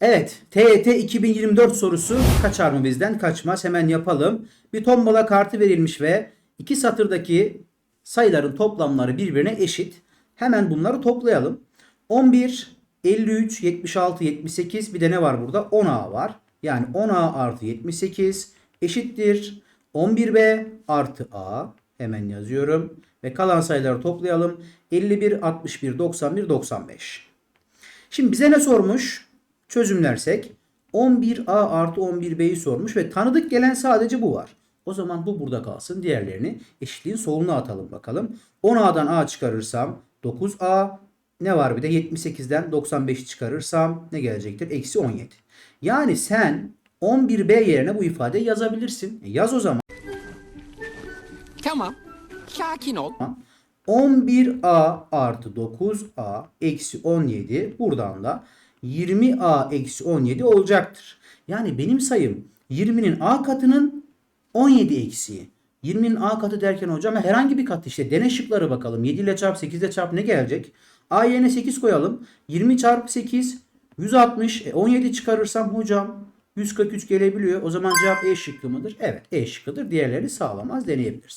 Evet, TET 2024 sorusu kaçar mı bizden? Kaçmaz. Hemen yapalım. Bir tombala kartı verilmiş ve iki satırdaki sayıların toplamları birbirine eşit. Hemen bunları toplayalım. 11, 53, 76, 78 bir de ne var burada? 10A var. Yani 10A artı 78 eşittir. 11B artı A. Hemen yazıyorum. Ve kalan sayıları toplayalım. 51, 61, 91, 95. Şimdi bize ne sormuş? Çözümlersek 11A artı 11B'yi sormuş ve tanıdık gelen sadece bu var. O zaman bu burada kalsın. Diğerlerini eşitliğin soluna atalım bakalım. 10A'dan A çıkarırsam 9A ne var bir de 78'den 95'i çıkarırsam ne gelecektir? Eksi 17. Yani sen 11B yerine bu ifadeyi yazabilirsin. E yaz o zaman. Tamam. Sakin ol. 11a artı 9a eksi 17 buradan da 20a eksi 17 olacaktır. Yani benim sayım 20'nin a katının 17 eksiği. 20'nin a katı derken hocam herhangi bir kat işte dene şıkları bakalım. 7 ile çarp 8 ile çarp ne gelecek? a yerine 8 koyalım. 20 çarpı 8 160. E 17 çıkarırsam hocam 143 gelebiliyor. O zaman cevap E şıkkı mıdır? Evet E şıkkıdır. Diğerlerini sağlamaz deneyebiliriz.